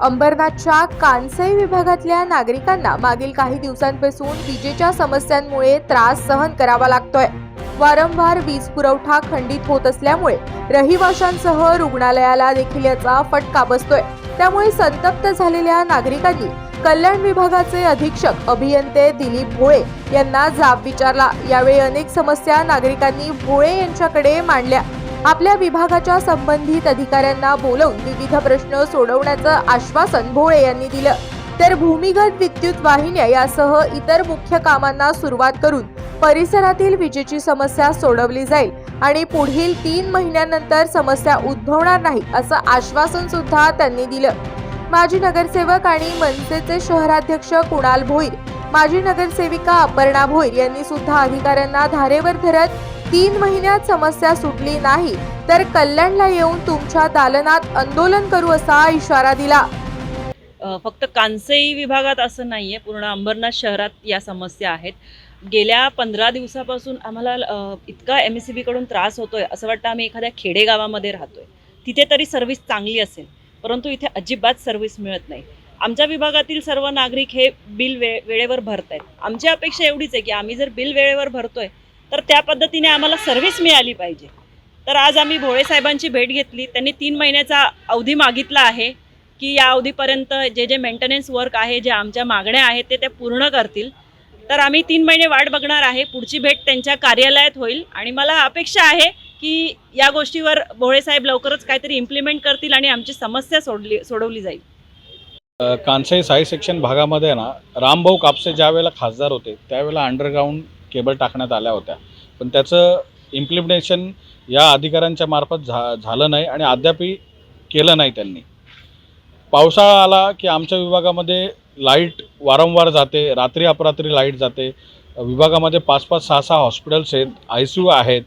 अंबरनाथच्या कानसई विभागातल्या नागरिकांना मागील काही दिवसांपासून विजेच्या समस्यांमुळे त्रास सहन करावा लागतोय. वारंवार वीज पुरवठा खंडित होत असल्यामुळे रहिवाशांसह रुग्णालयाला देखील याचा फटका बसतोय. त्यामुळे संतप्त झालेल्या नागरिकांनी कल्याण विभागाचे अधीक्षक अभियंते दिलीप भोळे यांना जाब विचारला. यावेळी अनेक समस्या नागरिकांनी भोळे यांच्याकडे मांडल्या. आपल्या विभागाच्या संबंधित अधिकाऱ्यांना बोलवून विविध प्रश्न सोडवण्याचं आश्वासन भोळे यांनी दिलं. तर भूमिगत विद्युत वाहिन्या यासह इतर मुख्य कामांना सुरुवात करून परिसरातील विजेची समस्या सोडवली जाईल आणि पुढील तीन महिन्यानंतर समस्या उद्भवणार नाही असं आश्वासन सुद्धा त्यांनी दिलं. माजी नगरसेवक आणि मनसेचे शहराध्यक्ष कुणाल भोईर माजी नगरसेविका अपर्णा भोईर यांनी सुद्धा अधिकाऱ्यांना धारेवर धरत तीन महिन्यात समस्या सुटली नाही तर कल्याणला येऊन तुमच्या दालनात आंदोलन करू असा इशारा दिला. फक्त कांसई विभागात असं नाही आहे पूर्ण अंबरनाथ शहरात या समस्या आहेत. गेल्या पंधरा दिवसापासून आम्हाला इतका एम एस सी बीकडून त्रास होतोय असं वाटतं आम्ही एखाद्या खेडेगावामध्ये राहतोय. तिथे तरी सर्व्हिस चांगली असेल परंतु इथे अजिबात सर्व्हिस मिळत नाही. आमच्या विभागातील सर्व नागरिक हे बिल वे वेळेवर भरत आहेत आमची अपेक्षा एवढीच आहे की आम्ही जर बिल वेळेवर भरतोय तर त्या पद्धतीने आम्हाला सर्व्हिस मिळाली पाहिजे. तर आज आम्ही भोळे साहेबांची भेट घेतली. त्यांनी तीन महिन्याचा अवधी मागितला आहे की या अवधीपर्यंत जे जे मेंटेनन्स वर्क आहे जे आमच्या मागण्या आहेत ते ते पूर्ण करतील. तर आम्ही तीन महिने वाट बघणार आहे. पुढची भेट त्यांच्या कार्यालयात होईल. आणि मला अपेक्षा आहे की या गोष्टीवर भोळे साहेब लवकरच काहीतरी इम्प्लिमेंट करतील आणि आमची समस्या सोडली सोडवली जाईल. अ, कांसाई साई सेक्शन भागामध्ये ना रामभाऊ कापसे ज्या वेळेला खासदार होते त्यावेळेला अंडरग्राऊंड केबल टाकण्यात आल्या होत्या. पण त्याचं इम्प्लिमेंटेशन या अधिकाऱ्यांच्या मार्फत झा झालं नाही आणि अद्यापही केलं नाही त्यांनी. पावसाळा आला की आमच्या विभागामध्ये लाइट वारंवार जाते रात्री अपरात्री लाइट जाते. विभागामध्ये पाच पाच सहा सहा हॉस्पिटल्स आहेत आय सी यू आहेत.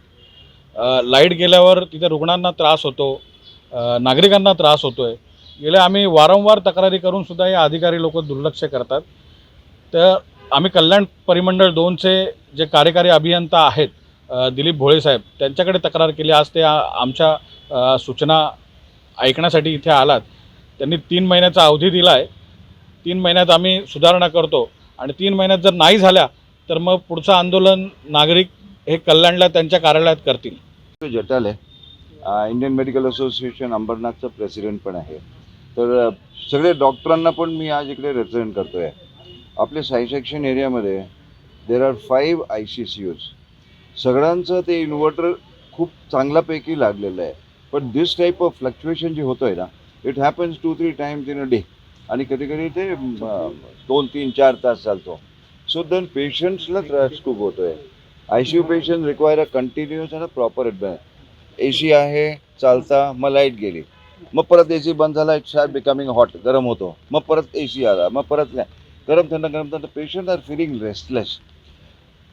लाइट गेल्यावर तिथे रुग्णांना त्रास होतो नागरिकांना त्रास होतो आहे गेले आम्ही वारंवार तक्रारी करूनसुद्धा या हे अधिकारी लोक दुर्लक्ष करतात. तर आम्ही कल्याण परिमंडळ दोनचे जे कार्यकारी अभियंता आहेत दिलीप भोळे साहेब त्यांच्याकडे तक्रार केली. आज ते आमच्या सूचना ऐकण्यासाठी इथे आलात. त्यांनी तीन महिन्याचा अवधी दिला आहे तीन महिन्यात आम्ही सुधारणा करतो आणि तीन महिन्यात जर नाही झाल्या तर मग पुढचं आंदोलन नागरिक हे कल्याणला त्यांच्या कार्यालयात करतील. जटाल आहे. इंडियन मेडिकल असोसिएशन अंबरनाथचा प्रेसिडेंट पण आहे. तर सगळे डॉक्टरांना पण मी आज इकडे रिप्रेझेंट करतो आहे आपल्या साई सेक्शन एरियामध्ये there are five I C C U's सगळ्यांचं ते इन्व्हर्टर खूप चांगल्यापैकी लागलेलं आहे. पण दिस टाईप ऑफ फ्लक्च्युएशन जे होतं आहे ना it happens two three times in a day आणि कधी कधी ते दोन तीन चार तास चालतो. सो देन पेशंट्सला त्रास खूप होतो आहे I C U patient require a continuous आणि प्रॉपर ॲडव्हान्स ए सी आहे चालता मग लाइट गेली. मग परत ए सी बंद झाला इट्स आर बिकमिंग हॉट गरम होतो. मग परत ए सी आला मग परत नाही. गरम थंड गरम थंड. पेशंट आर फिलिंग रेस्टलेस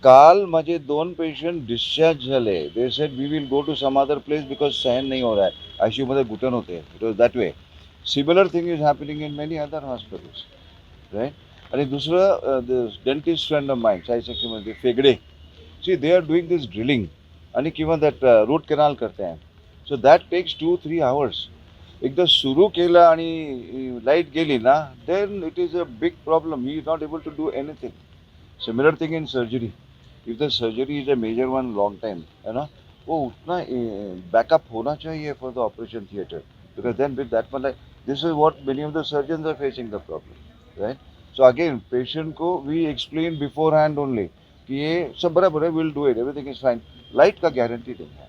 काल माझे दोन पेशंट डिस्चार्ज झाले. They said we will go to some other place because सहन नाही हो रहा है आय सीमध्ये घुटन होते. It was that way similar thing is happening in many other hospitals right आणि दुसरं dentist friend of mine Sai सेक्शनमध्ये Phegade. See they are doing this drilling आणि किंवा दॅट रूट कॅनाल करते so that takes two three hours एकदा सुरू केलं आणि लाइट गेली ना then it is a big problem he is not able to do anything similar thing in surgery if the surgery is a major one long time है ना? वो उतना बैकअप होना चाहिए for the operation theatre because then with that like this is what many of the surgeon are facing the problem right so again patient को we explain beforehand only कि ये सब बराबर है will do it everything is fine light का guarantee नहीं है।